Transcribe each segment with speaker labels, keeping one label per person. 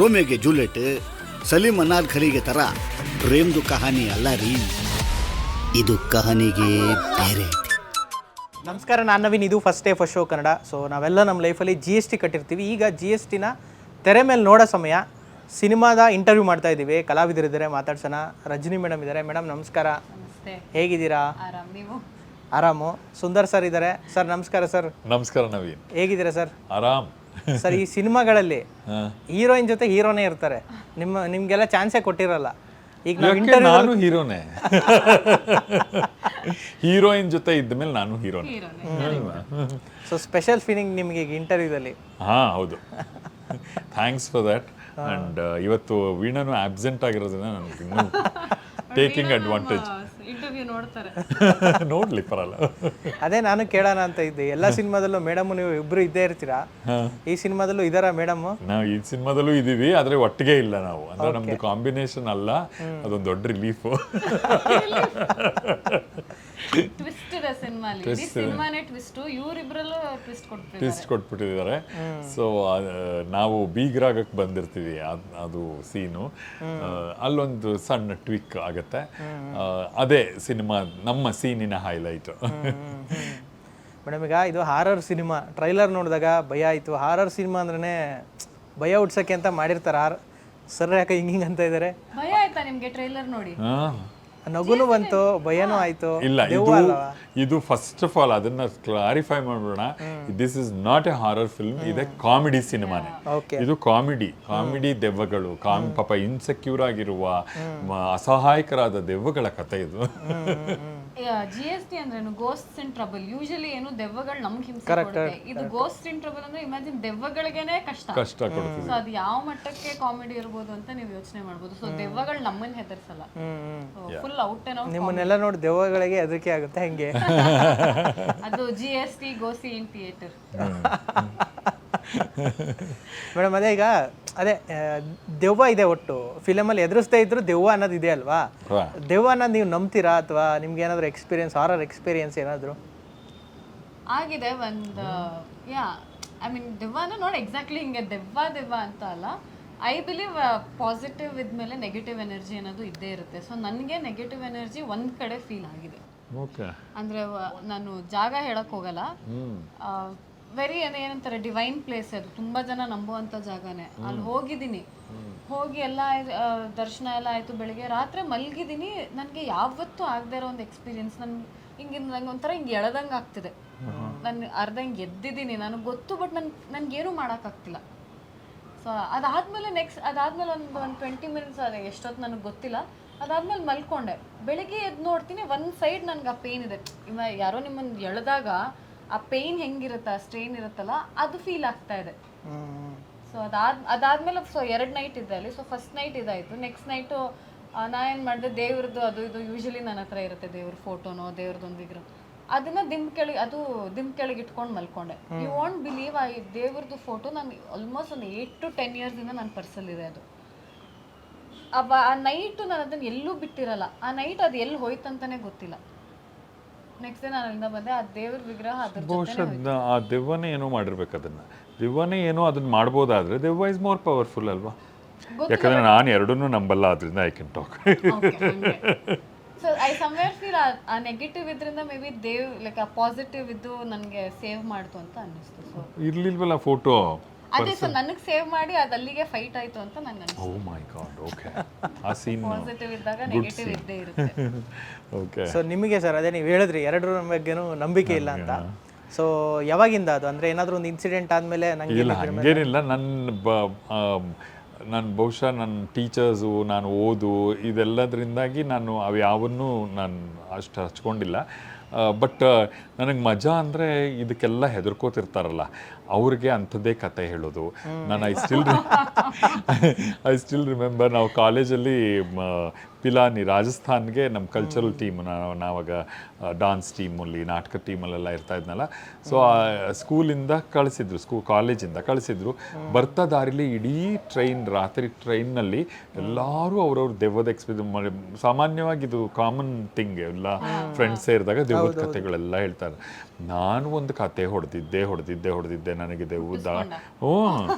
Speaker 1: ರೋಮಿಯೋಗೆ Juliet Salim ಅನಾರ್ ಖರಿಗೆ ತರ ಪ್ರೇಮ್ದು ಕಹಾನಿ ಅಲ್ಲ ರೀ. ಇದು ಕಹಾನಿಗೆ ಬೇರೆ.
Speaker 2: ನಮಸ್ಕಾರ ನಾನು ನವೀನ್. ಇದು first day first show Kannada. So ನಾವೆಲ್ಲ ನಮ್ಮ ಲೈಫಲ್ಲಿ ಜಿ ಎಸ್ ಟಿ ಕಟ್ಟಿರ್ತೀವಿ. ಈಗ ಜಿ ಎಸ್ ಟಿನ ತೆರೆ ಮೇಲೆ ನೋಡೋ ಸಮಯ ಸಿನಿಮಾದ ಇಂಟರ್ವ್ಯೂ ಮಾಡ್ತಾ ಇದ್ದೀವಿ ಕಲಾವಿದರಿದ್ದಾರೆ ಮಾತಾಡ್ಸೋಣ. ರಜನಿ ಮೇಡಮ್ ಇದ್ದಾರೆ ಮೇಡಮ್ ನಮಸ್ಕಾರ.
Speaker 3: ನಮಸ್ತೆ.
Speaker 2: ಹೇಗಿದ್ದೀರಾ?
Speaker 3: ಆರಾಮು
Speaker 2: ಸುಂದರ್ ಸರ್ ಇದ್ದಾರೆ ಸರ್ ನಮಸ್ಕಾರ ಸರ್
Speaker 4: ನಮಸ್ಕಾರ ನವೀನ್.
Speaker 2: ಹೇಗಿದ್ದೀರಾ ಸರ್
Speaker 4: ಆರಾಮ್.
Speaker 2: ಸರ್ ಈ ಸಿನಿಮಾಗಳಲ್ಲಿ. ಹೀರೋಯಿನ್ ಜೊತೆ ಹೀರೋನೇ ಇರ್ತಾರೆ. ನಿಮ್ಮ ನಿಮ್ಗೆಲ್ಲ ಚಾನ್ಸೇ ಕೊಟ್ಟಿರಲ್ಲ. ಈಗ ನಾವು ಇಂಟರ್ವ್ಯೂ
Speaker 4: ನಾನು ಹೀರೋನೇ? ಹೀರೋಯಿನ್ ಜೊತೆ ಇದ್ಮೇಲೆ ನಾನು ಹೀರೋನೇ.
Speaker 2: ಸೊ ಸ್ಪೆಷಲ್ ಫೀಲಿಂಗ್ ನಿಮಗೆ ಈಗ ಇಂಟರ್ವ್ಯೂದಲ್ಲಿ
Speaker 4: ಹಾ ಹೌದು. ಥ್ಯಾಂಕ್ಸ್ ಫಾರ್ ದಟ್ ಅಂಡ್ ಇವತ್ತು ವೀಣನು ಆಬ್ಸೆಂಟ್ ಆಗಿರೋದ್ರಿಂದ ನನಗೆ ಟೇಕಿಂಗ್ ಅಡ್ವಾಂಟೇಜ್
Speaker 3: ನೋಡ್ತಾರೆ.
Speaker 4: ನೋಡ್ಲಿ ಪರಲ್ಲ.
Speaker 2: ಅದೇ ನಾನು ಕೇಳೋಣ ಅಂತ ಇದ್ದೆ. ಎಲ್ಲ ಸಿನಿಮಾದಲ್ಲೂ ಮೇಡಮ್ ನೀವು ಇಬ್ರು ಇದ್ದೇ ಇರ್ತೀರಾ? ಈ ಸಿನಿಮಾದಲ್ಲೂ ಇದಾರ ಮೇಡಮ್?
Speaker 4: ನಾವು ಈ ಸಿನಿಮಾದಲ್ಲೂ ಇದೀವಿ ಆದ್ರೆ ಒಟ್ಟಿಗೆ ಇಲ್ಲ ನಾವು. ಅಂದ್ರೆ ನಮ್ದು ಕಾಂಬಿನೇಷನ್ ಅಲ್ಲ ಅದೊಂದು ದೊಡ್ಡ ರಿಲೀಫ್.
Speaker 3: ಸಿನಿಮಾಲಿ. ಇಡೀ ಸಿನಿಮಾನೇ ಟ್ವಿಸ್ಟ್ ಇವ್ರಿಬ್ರಲ್ಲೂ ಟ್ವಿಸ್ಟ್ ಕೊಟ್ಬಿಟ್ಟಿದ್ದಾರೆ.
Speaker 4: ಟ್ವಿಸ್ಟ್ ಕೊಟ್ಬಿಟ್ಟಿದ್ದಾರೆ. ಸೊ ನಾವು ಬೀಗ್ರಾಗಕ್ಕೆ ಬಂದಿರ್ತೀವಿ ಅದ್- ಅದು ಸೀನು. ಅಲ್ಲೊಂದು ಸಣ್ಣ ಟ್ವಿಕ್ ಆಗತ್ತೆ. ಅದೇ ಸಿನಿಮಾ ನಮ್ಮ ಸೀನಿನ ಹೈಲೈಟ್
Speaker 2: ಮೇಡಮ್ ಈಗ ಇದು ಹಾರರ್ ಸಿನಿಮಾ. ಟ್ರೈಲರ್ ನೋಡಿದಾಗ ಭಯ ಆಯಿತು. ಹಾರರ್ ಸಿನಿಮಾ ಅಂದ್ರೆ ಭಯ ಹುಟ್ಸಕ್ಕೆ ಅಂತ ಮಾಡಿರ್ತಾರೆ. ಹಾರ್ ಸರ್ ಯಾಕೆ ಹಿಂಗೆ ಹಿಂಗೆ ಅಂತ ಇದ್ದಾರೆ
Speaker 3: ಭಯ ಆಯ್ತಾ ನಿಮ್ಗೆ ಟ್ರೈಲರ್ ನೋಡಿ?
Speaker 2: ನಗುನು ಬಂತು ಭಯನೂ ಆಯ್ತು.
Speaker 4: ಇಲ್ಲ ಇದು ಇದು ಫಸ್ಟ್ ಆಫ್ ಆಲ್ ಅದನ್ನ ಕ್ಲಾರಿಫೈ ಮಾಡೋಣ this is not a horror film ಇದೆ ಕಾಮಿಡಿ ಸಿನಿಮಾನೇ. ಇದು ಕಾಮಿಡಿ ಕಾಮಿಡಿ ದೆವ್ವಗಳು ಕಾಮ್ ಪಾಪ ಇನ್ಸೆಕ್ಯೂರ್ ಆಗಿರುವ ಅಸಹಾಯಕರಾದ ದೆವ್ವಗಳ ಕಥೆ ಇದು.
Speaker 3: ಜಿ ಎಸ್ ಟಿ ಅಂದ್ರೆ ಗೋಸ್ಟ್ ಇನ್ ಟ್ರಬಲ್ ಯೂಶಲಿ ಏನು ದೆವ್ವಗಳು ನಮ್ಗೆ ಹಿಂಸೆ ಕೊಡುತ್ತೆ. ಇದು ಗೋಸ್ಟ್ ಇನ್ ಟ್ರಬಲ್ ಅಂದ್ರೆ ಇಮ್ಯಾಜಿನ್ ದೆವ್ವಗಳಿಗೇನೆ ಕಷ್ಟ.
Speaker 4: ಕಷ್ಟ ಕೊಡ್ತೀವಿ.
Speaker 3: ಸೊ ಅದು ಯಾವ ಮಟ್ಟಕ್ಕೆ ಕಾಮಿಡಿ ಇರ್ಬೋದು ಅಂತ ನೀವು ಯೋಚನೆ ಮಾಡ್ಬೋದು. ಸೊ ದೆವ್ವಗಳು ನಮ್ಮನ್ನ ಹೆದರ್ಸಲ್ಲ. ಫುಲ್ ಔಟ್ ಅಂಡ್ ಔಟ್
Speaker 2: ನಿಮ್ಮನ್ನೆಲ್ಲ ನೋಡಿ ದೆವ್ವಗಳಿಗೆ ಅದಕ್ಕೆ ಆಗುತ್ತೆ ಹೆಂಗೆ?
Speaker 3: ಅದು ಜಿ ಎಸ್ ಟಿ ಗೋಸಿ ಇನ್ ಥಿಯೇಟರ್
Speaker 2: ಮೇಡಮ್ ಅದೇ ಈಗ ಅದೇ ದೆವ್ವ ಇದೆ ಒಟ್ಟು. ಫಿಲಮಲ್ಲಿ ಎದುರಿಸ್ತಾ ಇದ್ರು ದೆವ್ವ ಅನ್ನೋದು ಇದೆ ಅಲ್ವಾ. ದೆವ್ವ ಅನ್ನೋದು ನೀವು ನಂಬ್ತೀರಾ? ಅಥವಾ ನಿಮ್ಗೆ ಏನಾದ್ರು ಎಕ್ಸ್ಪೀರಿಯನ್ಸ್ ಹಾರರ್ ಎಕ್ಸ್ಪೀರಿಯನ್ಸ್ ಏನಾದ್ರು?
Speaker 3: ಆಗಿದೆ ಒಂದು ಯಾ ಐ ಮೀನ್ ದೆವ್ವನ ನೋಡಿ ಎಕ್ಸಾಕ್ಟ್ಲಿ ಹಿಂಗೆ ದೆವ್ವ ದೆವ್ವ ಅಂತ ಅಲ್ಲ. ಐ ಬಿಲೀವ್ ಪಾಸಿಟಿವ್ ಇದ್ಮೇಲೆ ನೆಗೆಟಿವ್ ಎನರ್ಜಿ ಅನ್ನೋದು ಇದ್ದೇ ಇರುತ್ತೆ. ಸೊ ನನಗೆ ನೆಗೆಟಿವ್ ಎನರ್ಜಿ ಒಂದ್ ಕಡೆ ಫೀಲ್ ಆಗಿದೆ.
Speaker 4: ಓಕೆ.
Speaker 3: ಅಂದ್ರೆ ನಾನು ಜಾಗ ಹೇಳಕ್ ಹೋಗಲ್ಲ. ವೆರಿ ಏನಂತಾರೆ ಡಿವೈನ್ ಪ್ಲೇಸ್ ಅದು. ತುಂಬಾ ಜನ ನಂಬುವಂತ ಜಾಗನೇ. ಅಲ್ಲಿ ಹೋಗಿದ್ದೀನಿ. ಹೋಗಿ ಎಲ್ಲ ದರ್ಶನ ಎಲ್ಲ ಆಯ್ತು ಬೆಳಿಗ್ಗೆ. ರಾತ್ರಿ ಮಲಗಿದ್ದೀನಿ. ನನಗೆ ಯಾವತ್ತೂ ಆಗದೆ ಇರೋ ಒಂದು ಎಕ್ಸ್ಪೀರಿಯನ್ಸ್ ನನ್ ಹಿಂಗೆ ನಂಗೆ ಒಂಥರ ಹಿಂಗೆ ಎಳ್ದಂಗೆ ಆಗ್ತಿದೆ. ನಾನು ಅರ್ಧ ಹಿಂಗೆ ಎದ್ದಿದ್ದೀನಿ. ನನಗೆ ಗೊತ್ತು ಬಟ್ ನನ್ ನನಗೇನು ಮಾಡೋಕ್ಕಾಗ್ತಿಲ್ಲ ಸೊ ಅದಾದ್ಮೇಲೆ ನೆಕ್ಸ್ಟ್ ಅದಾದ್ಮೇಲೆ ಒಂದು ಒಂದು ಟ್ವೆಂಟಿ ಮಿನಿಟ್ಸ್ ಅದು ಎಷ್ಟೊತ್ತು ನನಗೆ ಗೊತ್ತಿಲ್ಲ. ಅದಾದ್ಮೇಲೆ ಮಲ್ಕೊಂಡೆ. ಬೆಳಿಗ್ಗೆ ಎದ್ದು ನೋಡ್ತೀನಿ. ಒಂದು ಸೈಡ್ ನನಗೆ ಆ ಪೇನ್ ಇದೆ. ಇವ ಯಾರೋ ನಿಮ್ಮನ್ನು ಎಳೆದಾಗ ಆ ಪೇನ್ ಹೆಂಗಿರುತ್ತೆ ಆ ಸ್ಟ್ರೈನ್ ಇರುತ್ತಲ್ಲ ಅದು ಫೀಲ್ ಆಗ್ತಾ ಇದೆ. ಸೊ ಅದಾದ ಅದಾದ್ಮೇಲೆ ಸೊ ಎರಡು ನೈಟ್ ಇದೆ ಅಲ್ಲಿ. ಸೊ ಫಸ್ಟ್ ನೈಟ್ ಇದಾಯಿತು. ನೆಕ್ಸ್ಟ್ ನೈಟು ನಾ ಏನು ಮಾಡಿದೆ ದೇವ್ರದ್ದು ಅದು ಇದು ಯೂಶಲಿ ನನ್ನ ಹತ್ರ ಇರುತ್ತೆ ದೇವ್ರ ಫೋಟೋನೋ ದೇವ್ರದ್ದೊಂದು ವಿಗ್ರಹ. ಅದನ್ನ ದಿಂಬ್ ಕೆಳಗೆ ಅದು ದಿಂಬ್ ಕೆಳಗೆ ಇಟ್ಕೊಂಡು ಮಲ್ಕೊಂಡೆ. ಯು ವಾಂಟ್ ಬಿಲೀವ್ ಆ ದೇವ್ರದ್ದು ಫೋಟೋ ನಾನು ಆಲ್ಮೋಸ್ಟ್ ಒಂದು ಏಯ್ಟ್ ಟು ಟೆನ್ ಇಯರ್ಸಿಂದ ನನ್ನ ಪರ್ಸಲ್ಲಿದೆ ಅದು. ಆ ನೈಟು ನಾನು ಅದನ್ನು ಎಲ್ಲೂ ಬಿಟ್ಟಿರಲ್ಲ. ಆ ನೈಟ್ ಅದು ಎಲ್ಲಿ ಹೋಯ್ತಂತಾನೆ ಗೊತ್ತಿಲ್ಲ. ನೆಕ್ಸ್ಟ್ ಡೇ ನಾನು ಅಲ್ಲಿಂದ ಬಂದೆ ಆ ದೇವ್ರ ವಿಗ್ರಹ ಅದ್ರ ಜೊತೆ
Speaker 4: ಬಹುಶಃ ಆ ದೆವ್ವನೇ ಏನೋ ಮಾಡಿರ್ಬೇಕು ಅದನ್ನ. ದೆವ್ವನೇ ಏನೋ ಅದನ್ನ ಮಾಡ್ಬೋದಾದ್ರೆ ದೆವ್ವ ಇಸ್ ಮೋರ್ ಪವರ್ಫುಲ್ ಅಲ್ವಾ? ಯಾಕಂದ್ರೆ ನಾನು ಎರಡನ್ನೂ ನಂಬಲ್ಲ ಅದರಿಂದ I can talk
Speaker 3: so I somewhere feel a negative ಇದ್ರಿಂದ ಮೇ ಬಿ ದೇವ್ ಲೈಕ್ ಆ ಪಾಸಿಟಿವ್ ಇದ್ದು ನನಗೆ ಸೇವ್ ಮಾಡ್ತು ಅಂತ ಅನ್ನಿಸ್ತು ಸೊ
Speaker 4: ಇರ್ಲಿಲ್ವಲ್ಲ ಫೋಟೋ
Speaker 3: ಅದೇ ಸೊ ನನಗೆ ಸೇವ್ ಮಾಡಿ ಅದು ಅಲ್ಲಿಗೆ ಫೈಟ್ ಆಯ್ತು ಅಂತ ನನಗೆ
Speaker 4: ಓ ಮೈ ಗಾಡ್ ಓಕೆ ಆ ಸೀನ್
Speaker 3: ಪಾಸಿಟಿವ್ ಇದ್ದಾಗ ನೆಗೆಟಿವ್ ಇದ್ದೇ ಇರುತ್ತೆ.
Speaker 4: ಓಕೆ
Speaker 2: ಸೊ ನಿಮಗೆ ಸರ್ ಅದೇ ನೀವು ಹೇಳಿದ್ರಿ ಎರಡರ ಬಗ್ಗೆನೂ ನಂಬಿಕೆ ಇಲ್ಲ ಅಂತ. ಸೊ ಯಾವಾಗಿಂದ ಅದು? ಅಂದ್ರೆ ಏನಾದರೂ ಒಂದು ಇನ್ಸಿಡೆಂಟ್ ಆದ್ಮೇಲೆ ನನಗೆ
Speaker 4: ಇಲ್ಲ ಹಂಗೇನಿಲ್ಲ. ನನ್ನ ಬ ನಾನು ಬಹುಶಃ ನನ್ನ ಟೀಚರ್ಸು ನಾನು ಓದು ಇದೆಲ್ಲದರಿಂದಾಗಿ ನಾನು ಅವು ಯಾವನ್ನೂ ನಾನು ಅಷ್ಟು ಹಚ್ಕೊಂಡಿಲ್ಲ. ಬಟ್ ನನಗೆ ಮಜಾ ಅಂದರೆ ಇದಕ್ಕೆಲ್ಲ ಹೆದರ್ಕೋತಿರ್ತಾರಲ್ಲ. ಅವ್ರಿಗೆ ಅಂಥದ್ದೇ ಕತೆ ಹೇಳೋದು. ನಾನು I still I still remember ನಾವು ಕಾಲೇಜಲ್ಲಿ ಪಿಲಾನಿ ರಾಜಸ್ಥಾನ್ಗೆ ನಮ್ಮ ಕಲ್ಚರಲ್ ಟೀಮ್ ನಾವು ನಾವಾಗ ಡಾನ್ಸ್ ಟೀಮಲ್ಲಿ ನಾಟಕ ಟೀಮಲ್ಲೆಲ್ಲ ಇರ್ತಾ ಇದ್ನಲ್ಲ. ಸೊ ಆ ಸ್ಕೂಲಿಂದ ಕಳಿಸಿದ್ರು ಸ್ಕೂ ಕಾಲೇಜಿಂದ ಕಳಿಸಿದ್ರು. ಬರ್ತಾ ದಾರಿಲಿ ಇಡೀ ಟ್ರೈನ್ ರಾತ್ರಿ ಟ್ರೈನ್ನಲ್ಲಿ ಎಲ್ಲರೂ ಅವ್ರವ್ರ ದೆವ್ವದ ಎಕ್ಸ್ಪೀರಿಯನ್ಸ್ ಸಾಮಾನ್ಯವಾಗಿ ಇದು ಕಾಮನ್ ಥಿಂಗ್ ಎಲ್ಲ ಫ್ರೆಂಡ್ಸ್ ಸೇರಿದಾಗ ದೆವ್ವದ ಕಥೆಗಳೆಲ್ಲ ಹೇಳ್ತಾರೆ. ನಾನು ಒಂದು ಕತೆ ಹೊಡೆದಿದ್ದೆ ಹೊಡೆದಿದ್ದೆ ಹೊಡೆದಿದ್ದೆ ನನಗೆ ದೆವ್ವದ ಹ್ಞೂ.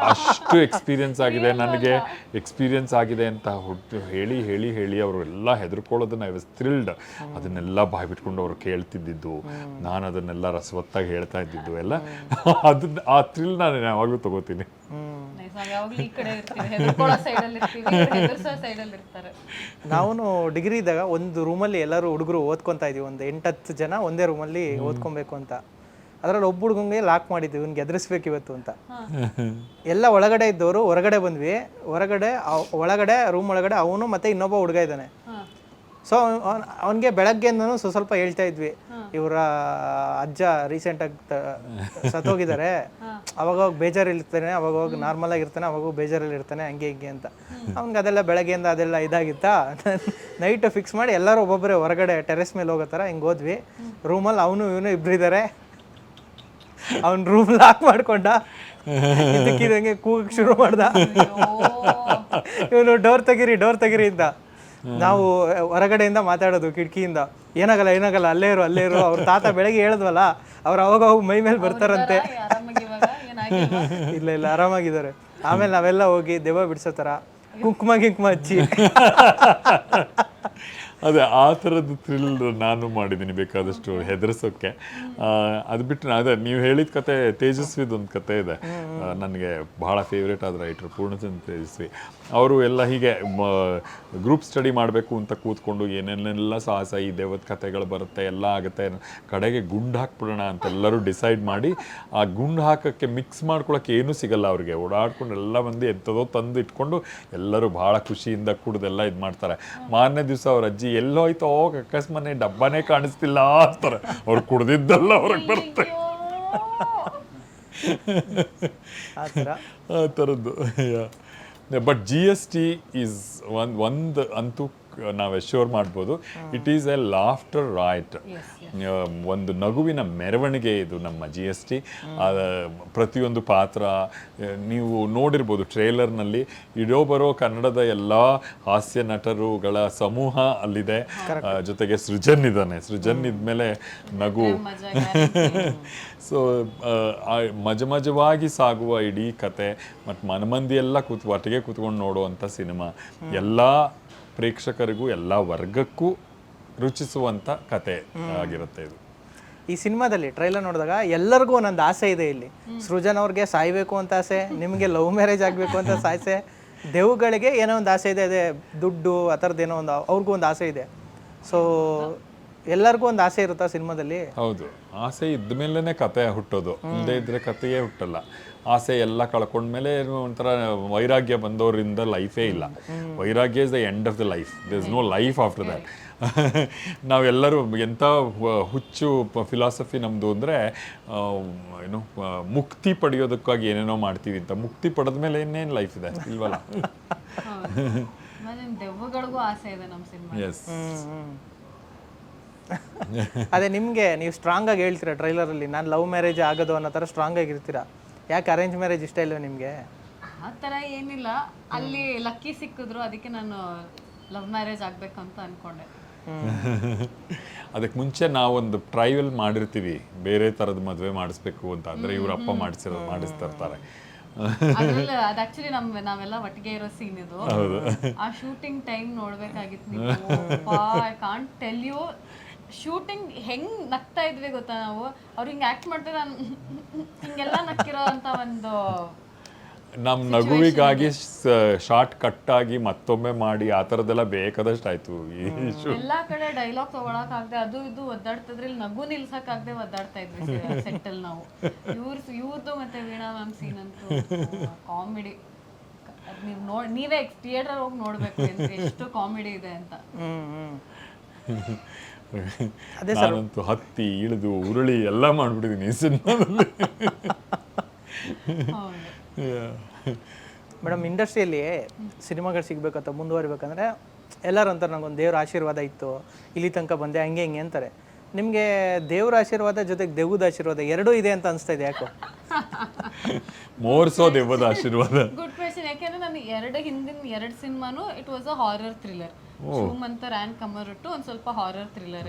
Speaker 4: ಅಷ್ಟು ಎಕ್ಸ್ಪೀರಿಯನ್ಸ್ ಆಗಿದೆ ನನಗೆ. ಎಕ್ಸ್ಪೀರಿಯನ್ಸ್ ಆಗಿದೆ ಅಂತ ಹುಟ್ಟು ಹೇಳಿ ಹೇಳಿ ಹೇಳಿ ಅವರು ಎಲ್ಲ ಹೆದರ್ಕೊಳ್ಳೋದನ್ನ ಐ ವಾಸ್ ಥ್ರಿಲ್ಡ್ ಅದನ್ನೆಲ್ಲ ಬಾಯಿ ಬಿಟ್ಕೊಂಡು ಅವರು ಕೇಳ್ತಿದ್ದಿದ್ದು. ನಾನು ಅದನ್ನೆಲ್ಲ ರಸವತ್ತಾಗಿ ಹೇಳ್ತಾ ಇದ್ದಿದ್ದು ಎಲ್ಲ. ಅದನ್ನ ಆ ಥ್ರಿಲ್ ನಾನು ಯಾವಾಗಲೂ ತಗೋತೀನಿ.
Speaker 3: Nice. ನಾವ್ ಯಾವಾಗ್ಲೂ ಈ ಕಡೆ ಇರ್ತೀವಿ ಹೆದರ್ಕೊಳ್ಳೋ ಸೈಡಲ್ಲಿ ಇರ್ತೀವಿ ಹೆದರ್ಸೋ ಸೈಡಲ್ಲಿ ಇರ್ತಾರೆ.
Speaker 2: ನಾವು ಡಿಗ್ರಿ ಇದ್ದಾಗ ಒಂದು ರೂಮಲ್ಲಿ ಎಲ್ಲರೂ ಹುಡುಗರು ಓದ್ಕೊಂತಾ ಇದೀವಿ ಒಂದು ಎಂಟತ್ತು ಜನ ಒಂದೇ ರೂಮಲ್ಲಿ ಓದ್ಕೊಬೇಕು ಅಂತ. ಅದರಲ್ಲಿ ಒಬ್ಬ ಹುಡುಗಂಗೆ ಲಾಕ್ ಮಾಡಿದ್ವಿ ಇವ್ನಿಗೆ ಎದುರಿಸ್ಬೇಕು ಇವತ್ತು ಅಂತ. ಎಲ್ಲ ಒಳಗಡೆ ಇದ್ದವರು ಹೊರಗಡೆ ಬಂದ್ವಿ ಹೊರಗಡೆ ಅವ್- ಒಳಗಡೆ ರೂಮ್ ಒಳಗಡೆ ಅವನು ಮತ್ತೆ ಇನ್ನೊಬ್ಬ ಹುಡುಗ ಇದ್ದಾನೆ. ಸೊ ಅವನಿಗೆ ಬೆಳಗ್ಗೆಯಿಂದನೂ ಸೊ ಸ್ವಲ್ಪ ಹೇಳ್ತಾ ಇದ್ವಿ. ಇವರ ಅಜ್ಜ ರೀಸೆಂಟಾಗಿ ಸತ್ತೋಗಿದ್ದಾರೆ ಅವಾಗ ಬೇಜಾರಲ್ಲಿ ಇರ್ತಾನೆ ಅವಾಗ ಹೋಗಿ ನಾರ್ಮಲ್ ಆಗಿರ್ತಾನೆ ಅವಾಗ ಬೇಜಾರಲ್ಲಿ ಇರ್ತಾನೆ ಹಂಗೆ ಹಿಂಗೆ ಅಂತ. ಅವ್ನಿಗೆ ಅದೆಲ್ಲ ಬೆಳಗ್ಗೆಯಿಂದ ಅದೆಲ್ಲ ಇದಾಗಿತ್ತ? ನೈಟ್ ಫಿಕ್ಸ್ ಮಾಡಿ ಎಲ್ಲರೂ ಒಬ್ಬೊಬ್ಬರೇ ಹೊರಗಡೆ ಟೆರೆಸ್ ಮೇಲೆ ಹೋಗೋ ಥರ ಹಿಂಗೆ ಹೋದ್ವಿ. ರೂಮಲ್ಲಿ ಅವನು ಇವನು ಇಬ್ಬರಿದ್ದಾರೆ ಅವ್ನ ರೂಮ್ ಲಾಕ್ ಮಾಡ್ಕೊಂಡ. ಇದಕ್ಕಿದಂಗೆ ಕೂಗಕ್ಕೆ ಶುರು ಮಾಡ್ದ. ಇವನು ಡೋರ್ ತೆಗೀರಿ ಡೋರ್ ತೆಗೀರಿ ಅಂತ. ನಾವು ಹೊರಗಡೆಯಿಂದ ಮಾತಾಡೋದು ಕಿಟಕಿಯಿಂದ. ಏನಾಗಲ್ಲ ಏನಾಗಲ್ಲ ಅಲ್ಲೇ ಇರು ಅಲ್ಲೇ ಇರು. ಅವ್ರ ತಾತ ಬೆಳಗ್ಗೆ ಹೇಳಿದ್ವಲ್ಲ ಅವ್ರು ಅವಾಗ ಅವಾಗ ಮೈ ಮೇಲೆ ಬರ್ತಾರಂತೆ. ಇಲ್ಲ ಇಲ್ಲ ಆರಾಮಾಗಿದ್ದಾರೆ. ಆಮೇಲೆ ನಾವೆಲ್ಲ ಹೋಗಿ ದೆವ್ವ ಬಿಡ್ಸೋ ಥರ ಕುಂಕುಮ ಗಿಂಕುಮ ಹಚ್ಚಿ.
Speaker 4: ಅದೇ ಆ ಥರದ್ದು ಥ್ರಿಲ್ ನಾನು ಮಾಡಿದ್ದೀನಿ ಬೇಕಾದಷ್ಟು ಹೆದರ್ಸೋಕ್ಕೆ. ಅದು ಬಿಟ್ಟು ಅದೇ ನೀವು ಹೇಳಿದ ಕತೆ ತೇಜಸ್ವಿದೊಂದು ಕತೆ ಇದೆ. ನನಗೆ ಬಹಳ ಫೇವ್ರೇಟ್ ಆದ ರೈಟ್ರು ಪೂರ್ಣಚಂದ್ರ ತೇಜಸ್ವಿ. ಅವರು ಎಲ್ಲ ಹೀಗೆ ಗ್ರೂಪ್ ಸ್ಟಡಿ ಮಾಡಬೇಕು ಅಂತ ಕೂತ್ಕೊಂಡು ಏನೇನೆಲ್ಲ ಸಾಹಸ ಈ ದೇವದ ಕಥೆಗಳು ಬರುತ್ತೆ ಎಲ್ಲ ಆಗುತ್ತೆ ಕಡೆಗೆ ಗುಂಡು ಹಾಕ್ಬಿಡೋಣ ಅಂತ ಎಲ್ಲರೂ ಡಿಸೈಡ್ ಮಾಡಿ ಆ ಗುಂಡು ಹಾಕೋಕ್ಕೆ ಮಿಕ್ಸ್ ಮಾಡ್ಕೊಳಕ್ಕೆ ಏನೂ ಸಿಗಲ್ಲ ಅವ್ರಿಗೆ. ಓಡಾಡ್ಕೊಂಡು ಎಲ್ಲ ಮಂದಿ ಎಂಥದೋ ತಂದು ಇಟ್ಕೊಂಡು ಎಲ್ಲರೂ ಭಾಳ ಖುಷಿಯಿಂದ ಕುಡ್ದೆಲ್ಲ ಇದು ಮಾಡ್ತಾರೆ. ಮಾರನೇ ದಿವಸ ಅವ್ರ ಅಜ್ಜಿ ಎಲ್ಲೋಯ್ತೋ ಕಕ್ಕಸ್ ಮನೆ ಡಬ್ಬನೇ ಕಾಣಿಸ್ತಿಲ್ಲ ಅಂತಾರೆ. ಅವ್ರು ಕುಡ್ದಿದ್ದೆಲ್ಲ ಅವ್ರಿಗೆ ಬರುತ್ತೆ.
Speaker 2: ಆ
Speaker 4: ಥರದ್ದು. But G S T is ಒಂದು ಒಂದು ಅಂತೂ ನಾವು ಎಶ್ಯೂರ್ ಮಾಡ್ಬೋದು. It is a laughter riot ಒಂದು ನಗುವಿನ ಮೆರವಣಿಗೆ ಇದು ನಮ್ಮ ಜಿ ಎಸ್ ಟಿ ಪ್ರತಿಯೊಂದು ಪಾತ್ರ ನೀವು ನೋಡಿರ್ಬೋದು ಟ್ರೇಲರ್ನಲ್ಲಿ ಇಡೋ ಬರೋ ಕನ್ನಡದ ಎಲ್ಲ ಹಾಸ್ಯ ನಟರುಗಳ ಸಮೂಹ ಅಲ್ಲಿದೆ. ಜೊತೆಗೆ ಸೃಜನ್ ಇದ್ದಾನೆ. ಸೃಜನ್ ಇದ್ಮೇಲೆ ನಗು. ಸೊ ಮಜ ಮಜವಾಗಿ ಸಾಗುವ ಇಡೀ ಕತೆ ಮತ್ತು ಮನಮಂದಿ ಎಲ್ಲ ಕೂತ್ ಒಟ್ಟಿಗೆ ಕೂತ್ಕೊಂಡು ನೋಡುವಂಥ ಸಿನಿಮಾ. ಎಲ್ಲ ಪ್ರೇಕ್ಷಕರಿಗೂ ಎಲ್ಲ ವರ್ಗಕ್ಕೂ ರುಚಿಸುವಂಥ ಕತೆ ಆಗಿರುತ್ತೆ ಇದು.
Speaker 2: ಈ ಸಿನಿಮಾದಲ್ಲಿ ಟ್ರೈಲರ್ ನೋಡಿದಾಗ ಎಲ್ಲರಿಗೂ ಒಂದೊಂದು ಆಸೆ ಇದೆ ಇಲ್ಲಿ. ಸೃಜನ್ ಅವ್ರಿಗೆ ಸಾಯ್ಬೇಕು ಅಂತ ಆಸೆ ನಿಮಗೆ ಲವ್ ಮ್ಯಾರೇಜ್ ಆಗಬೇಕು ಅಂತ ಆಸೆ ದೇವುಗಳಿಗೆ ಏನೋ ಒಂದು ಆಸೆ ಇದೆ ಅದೇ ದುಡ್ಡು ಆ ಥರದ್ದು ಏನೋ ಒಂದು ಅವ್ರಿಗೂ ಒಂದು ಆಸೆ ಇದೆ. ಸೊ ಎಲ್ಲರಿಗೂ ಒಂದು ಆಸೆ ಇರುತ್ತಾ ಸಿನಿಮಾದಲ್ಲಿ?
Speaker 4: ಹೌದು. ಆಸೆ ಇದ್ದ ಮೇಲೇ ಕತೆ ಹುಟ್ಟೋದು. ಇಲ್ಲದೆ ಇದ್ರೆ ಕತೆಯೇ ಹುಟ್ಟಲ್ಲ. ಆಸೆ ಎಲ್ಲ ಕಳ್ಕೊಂಡ್ಮೇಲೆ ಏನೋ ಒಂಥರ ವೈರಾಗ್ಯ ಬಂದವರಿಂದ ಲೈಫೇ ಇಲ್ಲ. ವೈರಾಗ್ಯ is the end of the life there is no life after that ನಾವೆಲ್ಲರೂ ಎಂಥ ಹುಚ್ಚು ಫಿಲಾಸಫಿ ನಮ್ಮದು ಅಂದರೆ ಏನು ಮುಕ್ತಿ ಪಡೆಯೋದಕ್ಕಾಗಿ ಏನೇನೋ ಮಾಡ್ತೀವಿ ಅಂತ. ಮುಕ್ತಿ ಪಡೆದ ಮೇಲೆ ಇನ್ನೇನು ಲೈಫ್ ಇದೆ? ಇಲ್ವಲ್ಲ?
Speaker 3: ಇಮ್ಯಾಜಿನ್ ದೆವ್ವಗಳಿಗೂ ಆಸೆ ಇದೆ ನಮ್ಮ ಸಿನಿಮಾ
Speaker 4: ಎಸ್
Speaker 2: ಅದೇ ನಿಮಗೆ ನೀವು ಸ್ಟ್ರಾಂಗ್ ಆಗಿ ಹೇಳ್ತೀರಾ ಟ್ರೈಲರಲ್ಲಿ ನಾನು ಲವ್ ಮ್ಯಾರೇಜ್ ಆಗೋದು ಅನ್ನೋ ಥರ ಸ್ಟ್ರಾಂಗ್ ಆಗಿರ್ತೀರಾ? ಯಾಕೆ ಅರೇಂಜ್ ಮ್ಯಾರೇಜ್ ಇಷ್ಟ ಇಲ್ವಾ ನಿಮಗೆ?
Speaker 3: ಆ ಥರ ಏನಿಲ್ಲ. ಅಲ್ಲಿ ಲಕ್ಕಿ ಸಿಕ್ಕಿದ್ರು ಅದಕ್ಕೆ ನಾನು ಲವ್ ಮ್ಯಾರೇಜ್ ಆಗಬೇಕು ಅಂತ ಅನ್ಕೊಂಡೆ.
Speaker 4: ಅದಕ್ಕೆ ಮುಂಚೆ ನಾವೊಂದು ಟ್ರೈವಲ್ ಮಾಡಿರ್ತೀವಿ. ಬೇರೆ ಥರದ ಮದುವೆ ಮಾಡಿಸ್ಬೇಕು ಅಂತ. ಅಂದರೆ ಇವ್ರ ಅಪ್ಪ ಮಾಡಿಸಿರೋ ಮಾಡಿಸ್ತಾ ಇರ್ತಾರೆ
Speaker 3: ಅದ್ರಲ್ಲಿ ಅದು ಆಕ್ಚುಲಿ ನಮ್ ನಾವೆಲ್ಲ ಒಟ್ಟಿಗೆ ಇರೋ ಸೀನ್ ಇದು. ಆ ಶೂಟಿಂಗ್ ಟೈಮ್ ನೋಡ್ಬೇಕಾಗಿತ್ತು ನೀವು. I can't tell you shooting ಹೆಂಗ್ ನಗ್ತಾ ಇದ್ವಿ ಗೊತ್ತಾ ನಾವು? ಅವ್ರು ಹಿಂಗ್ ಆಕ್ಟ್ ಮಾಡ್ತಾರೆ ನಾನು ಹಿಂಗೆಲ್ಲ ನಕ್ಕಿರೋ ಅಂತ ಒಂದು
Speaker 4: ನಮ್ಮ ನಗುವಿಗಾಗಿ ಶಾರ್ಟ್ ಕಟ್ ಆಗಿ ಮತ್ತೊಮ್ಮೆ ಮಾಡಿ ಆ ಥರದ್ದೆಲ್ಲ ಬೇಕಾದಷ್ಟು ಆಯ್ತು ಈ
Speaker 3: ಎಲ್ಲಾ ಕಡೆ ಡೈಲಾಗ್ ತಗೊಳಕ್ ಆಗದೆ ಅದು ಇದು ಒದ್ದಾಡ್ತಿದ್ರೆ ಇಲ್ಲಿ ನಗು ನಿಲ್ಸಕ್ ಆಗದೆ ಒದ್ದಾಡ್ತಾ ಇದ್ವಿ ಅಲ್ಲಿ ನಾವು. ಇವ್ರ ಇವ್ರದ್ದು ಮತ್ತೆ ವೀಣಾ ಮ್ಯಾಮ್ ಸೀನ್ ಅಂತೂ ಕಾಮಿಡಿ ನೀವು ನೋಡ್ ನೀವೇ ಥಿಯೇಟರ್ ಹೋಗಿ ನೋಡ್ಬೇಕು ಅಂತ ಎಷ್ಟು ಕಾಮಿಡಿ ಇದೆ ಅಂತ.
Speaker 4: ನಾನಂತೂ ಹತ್ತಿ ಇಳಿದು ಉರುಳಿ ಎಲ್ಲ ಮಾಡಿಬಿಟ್ಟಿದ್ದೀನಿ ಈ ಸಿನಿಮಾದಲ್ಲಿ.
Speaker 3: ಹೌದು.
Speaker 2: ಮೇಡಮ್ ಇಂಡಸ್ಟ್ರಿಯಲ್ಲಿ ಸಿನಿಮಾಗಳು ಸಿಗ್ಬೇಕಂತ ಮುಂದುವರಿಬೇಕಂದ್ರೆ ಎಲ್ಲರೂ ಅಂತಾರೆ ನಂಗೊಂದು ದೇವ್ರ ಆಶೀರ್ವಾದ ಇತ್ತು. ಇಲ್ಲಿ ತನಕ ಬಂದೆ ಹಂಗೆ ಹಿಂಗೆ ಅಂತಾರೆ. ನಿಮಗೆ ದೇವ್ರ ಆಶೀರ್ವಾದ ಜೊತೆಗೆ ದೆವ್ವದ ಆಶೀರ್ವಾದ ಎರಡೂ ಇದೆ ಅಂತ ಅನಿಸ್ತಾ ಇದೆ ಯಾಕೋ?
Speaker 4: ಮೋರ್ಸೋ ದೆವ್ವದ ಆಶೀರ್ವಾದ.
Speaker 3: ಗುಡ್ ಕ್ವೆಶನ್ ಯಾಕೆಂದ್ರೆ ನಾನು ಎರಡು ಹಿಂದಿನ ಎರಡು ಸಿನಿಮಾನು it was a horror thriller ಶ್ರೀಮಂತ ಕಮ್ಮರ್ ಇಟ್ಟು ಒಂದ್ ಸ್ವಲ್ಪ ಹಾರರ್ ಥ್ರಿಲ್ಲರ್